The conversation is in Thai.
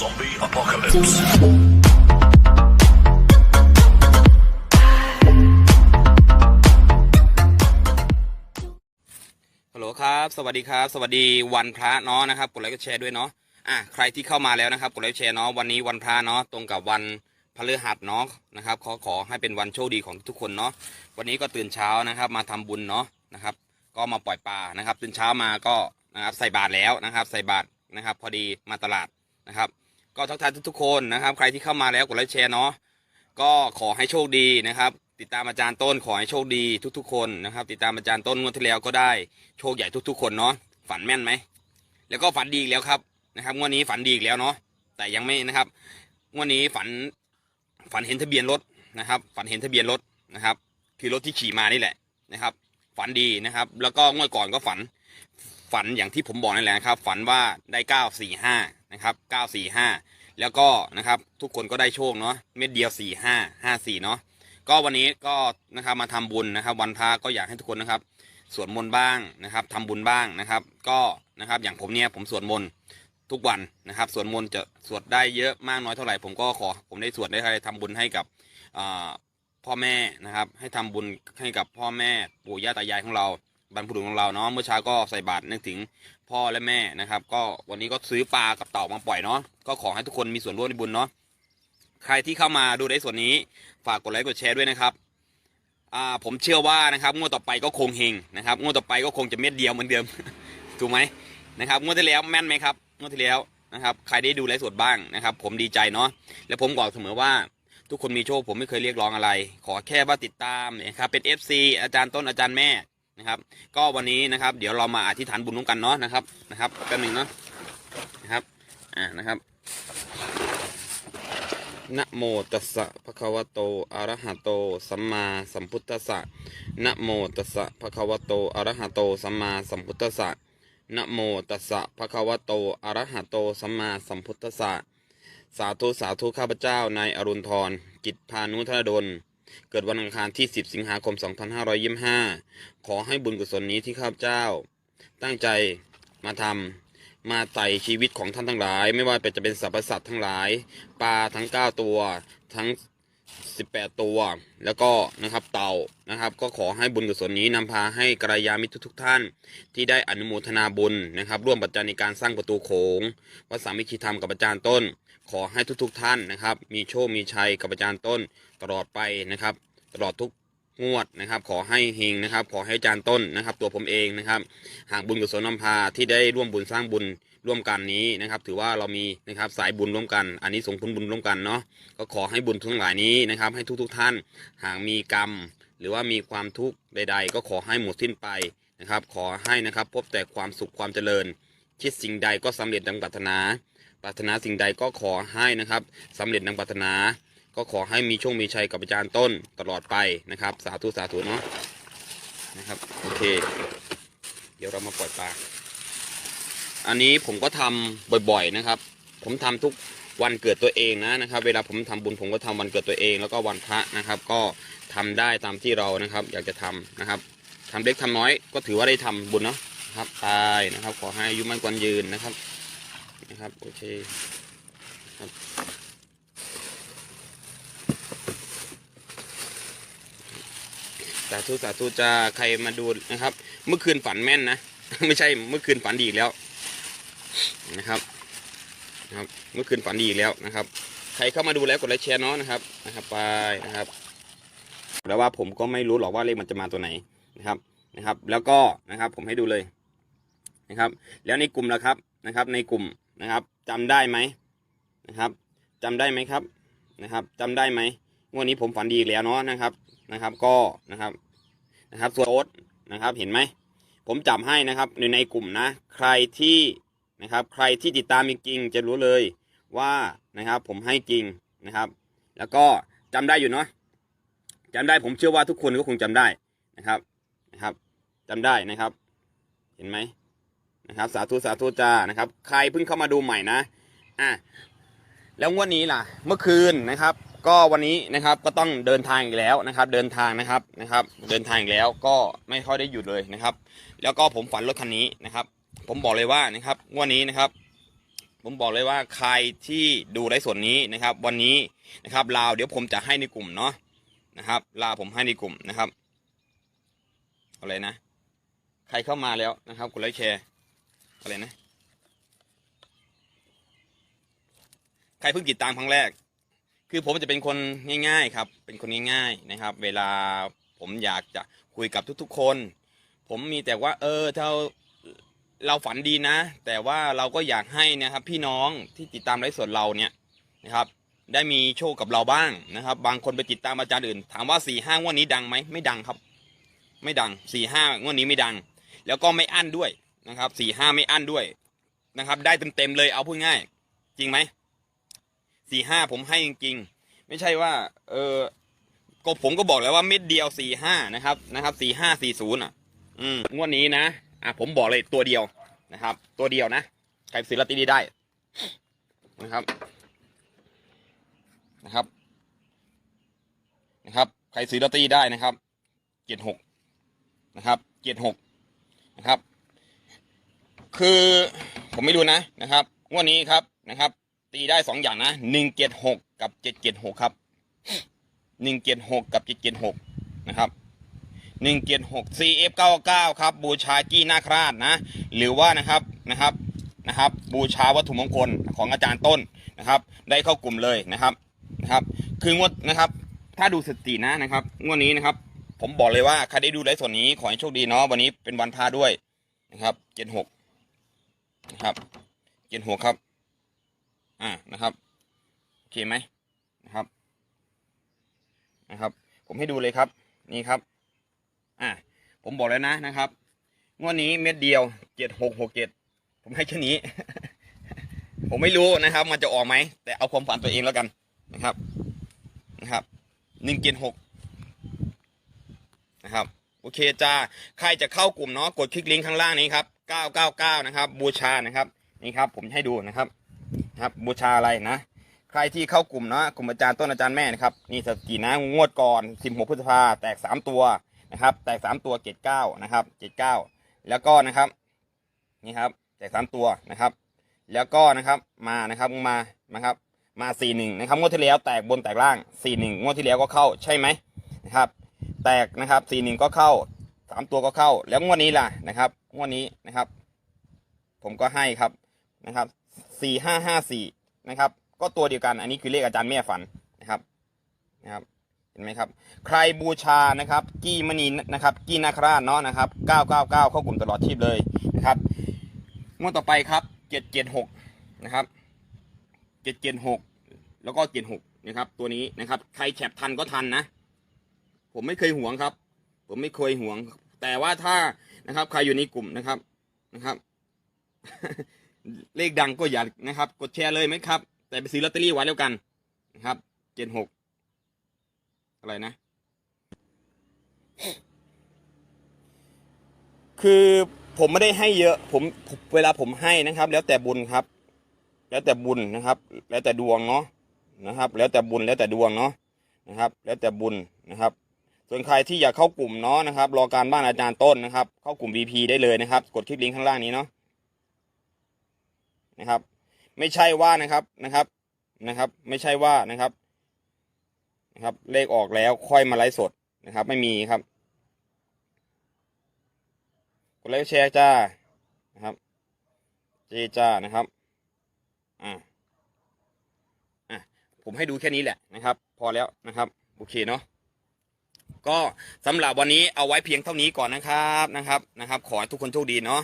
Zombie Apocalypse. ฮัลโหลครับ สวัสดีครับ สวัสดีวันพระเนาะนะครับ กดไลค์กดแชร์ด้วยเนาะ อะ ใครที่เข้ามาแล้วนะครับ กดไลค์แชร์เนาะ วันนี้วันพระเนาะ ตรงกับวันพฤหัสเนาะนะครับ ขอขอให้เป็นวันโชคดีของทุกคนเนาะ วันนี้ก็ตื่นเช้านะครับ มาทำบุญเนาะนะครับ ก็มาปล่อยปลานะครับ ตื่นเช้ามาก็นะครับใส่บาตรแล้วนะครับ ใส่บาตรนะครับ พอดีมาตลาดนะครับ ก็ทักทายทุกๆคนนะครับ ใครที่เข้ามาแล้วกดไลค์แชร์เนาะก็ขอให้โชคดีนะครับ ติดตามอาจารย์ต้นขอให้โชคดีทุก ๆ คนนะครับ ติดตามอาจารย์ต้นงวดที่แล้วก็ได้โชคใหญ่ทุก ๆ คนเนาะฝันแม่นไหมแล้วก็ฝันดีอีกแล้วครับนะครับงวดนี้ฝันดีอีกแล้วเนาะแต่ยังไม่นะครับงวดนี้ฝันฝันเห็นทะเบียนรถนะครับ ฝันเห็นทะเบียนรถนะครับ คือรถที่ขี่มานี่แหละนะครับ ฝันดีนะครับ แล้วก็งวดก่อนก็ฝัน ฝันอย่างที่ผมบอกนั่นแหละนะครับ ฝันว่าได้เก้าสี่ห้า นะครับเก้าสี่ห้าแล้วก็นะครับทุกคนก็ได้โชคเนาะเม็ดเดียวสี่ห้าห้าสี่เนาะก็วันนี้ก็นะครับมาทำบุญนะครับ วันพระก็อยากให้ทุกคนนะครับสวดมนต์บ้างนะครับทำบุญบ้างนะครับ ก็นะครับอย่างผมเนี่ยผมสวดมนต์ทุกวันนะครับสวดมนต์จะสวดได้เยอะมากน้อยเท่าไหร่ผมก็ขอผมได้สวดได้ทำบุญให้กับพ่อแม่นะครับ ให้ทำบุญให้กับพ่อแม่ปู่ย่าตายายของเรา บรรพบุรุษของเราเนาะเมื่อเช้าก็ใส่บาตรนึกถึงพ่อและแม่นะครับ ก็วันนี้ก็ซื้อปลากับเต่ามาปล่อยเนาะก็ขอให้ทุกคนมีส่วนร่วมในบุญเนาะใครที่เข้ามาดูในส่วนนี้ฝากกดไลค์กดแชร์ด้วยนะครับอ่าผมเชื่อว่านะครับงวดต่อไปก็คงเฮงนะครับงวดต่อไปก็คงจะเม็ดเดียวเหมือนเดิม ถูกไหมนะครับงวดที่แล้วแม่นไหมครับงวดที่แล้วนะครับใครได้ดูไลฟ์สดบ้างนะครับ ผมดีใจเนาะและผมบอกเสมอว่าทุกคนมีโชคผมไม่เคยเรียกร้องอะไร ขอแค่ว่าติดตามนะครับเป็น FC อาจารย์ต้นอาจารย์แม่ นะครับ ก็วันนี้นะครับ เดี๋ยวเรามาอธิษฐานบุญร่วมกันเนาะนะครับนะครับแป๊บหนึงเนาะนะครับอ่านะครับนะโมตัสสะภะคะวะโตอะระหะโต สัมมาสัมพุทธัสสะนะโมตัสสะภะคะวะโตอะระหะโต สัมมาสัมพุทธัสสะนะโมตัสสะภะคะวะโตอะระหะโต สัมมาสัมพุทธัสสะสาธุสาธุข้าพเจ้านายอรุณทรกิจพานุธนดล เกิดวันอังคารที่ 10 สิงหาคม 2525 ขอให้บุญกุศลนี้ที่ข้าพเจ้า ตั้งใจมาทำมาไต่ชีวิตของท่านทั้งหลาย ไม่ว่าจะเป็นสรรพสัตว์ทั้งหลาย ปลาทั้ง 9 ตัวทั้ง 18 ตัว แล้วก็นะครับเต่านะครับ ก็ขอให้บุญกุศลนี้นำพาให้กระยามิตรทุกท่าน ที่ได้อนุโมทนาบุญนะครับ ร่วมปัจจัยในการสร้างประตูโขงวัดสามิคีธรรมกับอาจารย์ต้น ขอให้ทุกๆท่านนะครับ มีโชค มีชัยกับอาจารย์ต้นตลอดไปนะครับ ตลอดทุกงวดนะครับ ขอให้เฮงนะครับ ขอให้อาจารย์ต้นนะครับ ตัวผมเองนะครับหากบุญกุศลนำพาที่ได้ร่วมบุญสร้างบุญร่วมกันนี้นะครับ ถือว่าเรามีนะครับสายบุญร่วมกัน อันนี้ส่งผลบุญร่วมกันเนาะก็ขอให้บุญทั้งหลายนี้นะครับ ให้ทุกๆท่านหากมีกรรม หรือว่ามีความทุกข์ใด ๆ ก็ขอให้หมดสิ้นไปนะครับ ขอให้นะครับ พบแต่ความสุขความเจริญ คิดสิ่งใดก็สำเร็จดังปรารถนา ปรารถนาสิ่งใดก็ขอให้นะครับสำเร็จดังปรารถนา ก็ขอให้มีโชคมีชัยกับอาจารย์ต้นตลอดไปนะครับ สาธุสาธุเนาะนะครับโอเค เดี๋ยวเรามาปล่อยปลาอันนี้ผมก็ทำบ่อยๆนะครับ ผมทำทุกวันเกิดตัวเองนะนะครับ เวลาผมทำบุญผมก็ทำวันเกิดตัวเอง แล้วก็วันพระนะครับ ก็ทำได้ตามที่เรานะครับ อยากจะทำนะครับทำเล็กทำน้อยก็ถือว่าได้ทำบุญเนาะ นะครับ ตายนะครับ ขอให้อายุมั่นกวันยืนนะครับ นะครับ โอเคครับสาธุสาธุจะใครมาดูนะครับ เมื่อคืนฝันแม่นนะ ไม่ใช่เมื่อคืนฝันดีอีกแล้วนะครับนะครับ เมื่อคืนฝันดีอีกแล้วนะครับ ใครเข้ามาดูแล้วกดไลค์แชร์เนาะนะครับนะครับ ไปนะครับ แล้วว่าผมก็ไม่รู้หรอกว่าเลขมันจะมาตัวไหนนะครับนะครับ แล้วก็นะครับ ผมให้ดูเลย นะครับ แล้วในกลุ่มละครับนะครับ ในกลุ่มนะครับจำได้ไหมนะครับจำได้ไหมครับนะครับจำได้ไหมงวดนี้ผมฝันดีอีกแล้วเนาะนะครับนะครับ ก็นะครับนะครับส่วนโอ๊ตนะครับ เห็นไหมผมจับให้นะครับในในกลุ่มนะ ใครที่นะครับ ใครที่ติดตามจริงจะรู้เลยว่านะครับ ผมให้จริงนะครับ แล้วก็จำได้อยู่เนาะจำได้ผมเชื่อว่าทุกคนก็คงจำได้นะครับนะครับจำได้นะครับ เห็นไหม นะครับ สาธุสาธุจ้านะครับ ใครเพิ่งเข้ามาดูใหม่นะอะแล้วงวันนี้ล่ะ เมื่อคืนนะครับ ก็วันนี้นะครับก็ต้องเดินทางอีกแล้วนะครับ เดินทางนะครับนะครับ เดินทางอีกแล้วก็ไม่ค่อยได้หยุดเลยนะครับ แล้วก็ผมฝันรถคันนี้นะครับ ผมบอกเลยว่านะครับงวดนี้นะครับผมบอกเลยว่าใครที่ดูไลฟ์สดนี้นะครับ วันนี้นะครับลาวเดี๋ยวผมจะให้ในกลุ่มเนาะนะครับลาผมให้ในกลุ่มนะครับอะไรนะ ใครเข้ามาแล้วนะครับกดไลค์แชร์ อะไรนะ ใครเพิ่งติดตามครั้งแรก คือผมจะเป็นคนง่าย ๆ ครับ เป็นคนง่าย ๆ นะครับ เวลาผมอยากจะคุยกับทุกๆคน ผมมีแต่ว่า เออถ้าเราฝันดีนะ แต่ว่าเราก็อยากให้นะครับ พี่น้องที่ติดตามไลฟ์สดเราเนี่ยนะครับ ได้มีโชคกับเราบ้างนะครับ บางคนไปติดตามอาจารย์อื่น ถามว่าสี่ห้างวดนี้ดังไหมไม่ดังครับ ไม่ดังสี่ห้างวดนี้ไม่ดัง แล้วก็ไม่อั้นด้วย นะครับสี่ห้าไม่อั้นด้วยนะครับ ได้เต็มๆเลยเอาพูดง่าย จริงไหมสี่ห้าผมให้จริงๆ ไม่ใช่ว่า เออก็ผมก็บอกแล้วว่าเม็ดเดียวสี่ห้านะครับนะครับสี่ห้าสี่ศูนย์อะ อืมงวดนี้นะอะผมบอกเลยตัวเดียวนะครับ ตัวเดียวนะใครซื้อลอตเตอรี่ได้นะครับนะครับ นะครับ ใครซื้อลอตเตอรี่ได้นะครับเจ็ดหกนะครับเจ็ดหกนะครับ คือผมไม่รู้นะนะครับงวดนี้ครับนะครับ ตีได้สองอย่างนะหนึ่งเจ็ดหกกับเจ็ดเจ็ดหกครับหนึ่งเจ็ดหกกับเจ็ดเจ็ดหกนะครับหนึ่งเจ็ดหก CF เก้าเก้าครับ บูชากี้นาคราชนะ หรือว่านะครับนะครับนะครับ บูชาวัตถุมงคลของอาจารย์ต้นนะครับ ได้เข้ากลุ่มเลยนะครับนะครับ คืองวดนะครับ ถ้าดูสตินะนะครับ งวดนี้นะครับ ผมบอกเลยว่าใครได้ดูไลฟ์สดนี้ขอให้โชคดีเนาะวันนี้เป็นวันพาด้วยนะครับเจ็ดหก นะครับเจ็ดหกครับ อ่านะครับโอเคไหมนะครับ นะครับ ผมให้ดูเลยครับ นี่ครับ อ่าผมบอกแล้วนะนะครับ งวดนี้เม็ดเดียวเจ็ดหกหกเจ็ดผมให้แค่นี้ ผมไม่รู้นะครับ มันจะออกไหม แต่เอาความฝันตัวเองแล้วกันนะครับ นะครับหนึ่งเจ็ดหกนะครับ โอเคจ้า ใครจะเข้ากลุ่มเนาะกดคลิกลิงก์ข้างล่างนี้ครับ เก้าเก้าเก้านะครับ บูชานะครับนี่ครับผมให้ดูนะครับนะครับ บูชาอะไรนะ ใครที่เข้ากลุ่มนะกลุ่มอาจารย์ต้นอาจารย์แม่นะครับนี่สถิตินะงวดก่อน 16พฤษภาแตก 3 ตัวนะครับ แตก 3 ตัว79นะครับ79แล้วก็นะครับนี่ครับแตก 3 ตัวนะครับ แล้วก็นะครับมานะครับมานะครับมา41นะครับงวดที่แล้วแตกบนแตกล่าง41งงวดที่แล้วก็เข้าใช่ไหมนะครับ แตกนะครับ41ก็เข้า 3 ตัวก็เข้า แล้วงวดนี้ล่ะนะครับ งวดนี้นะครับ ผมก็ให้ครับนะครับสี่ห้าห้าสี่นะครับ ก็ตัวเดียวกัน อันนี้คือเลขอาจารย์แม่ฝันนะครับนะครับ เห็นไหมครับ ใครบูชานะครับ กี้มณีนะครับ กี้นาคราชเนาะนะครับเก้าเก้าเก้าเข้ากลุ่มตลอดชีพเลยนะครับงวดต่อไปครับเจ็ดเจ็ดหกนะครับเจ็ดเจ็ดหกแล้วก็เจ็ดหกนะครับ ตัวนี้นะครับ ใครแคปทันก็ทันนะ ผมไม่เคยหวงครับ ผมไม่เคยหวง แต่ว่าถ้า นะครับ ใครอยู่ในกลุ่มนะครับนะครับ เลขดังก็อย่านะครับ กดแชร์เลยไหมครับ แต่ไปซื้อลอตเตอรี่ไว้แล้วกันนะครับ เจ็ดหกอะไรนะ คือผมไม่ได้ให้เยอะ ผมเวลาผมให้นะครับ แล้วแต่บุญครับ แล้วแต่บุญนะครับ แล้วแต่ดวงเนาะนะครับ แล้วแต่บุญแล้วแต่ดวงเนาะนะครับ แล้วแต่บุญนะครับ ส่วนใครที่อยากเข้ากลุ่มเนาะนะครับ รอการบ้านอาจารย์ต้นนะครับ เข้ากลุ่ม VP ได้เลยนะครับ กดคลิกลิงก์ข้างล่างนี้เนาะนะครับ ไม่ใช่ว่านะครับนะครับนะครับ ไม่ใช่ว่านะครับนะครับ เลขออกแล้วค่อยมาไลฟ์สดนะครับ ไม่มีครับกดไลค์แชร์จ้านะครับเจจ้านะครับอ่าอะผมให้ดูแค่นี้แหละนะครับ พอแล้วนะครับ โอเคเนาะ ก็สำหรับวันนี้เอาไว้เพียงเท่านี้ก่อนนะครับนะครับนะครับ ขอให้ทุกคนโชคดีเนาะ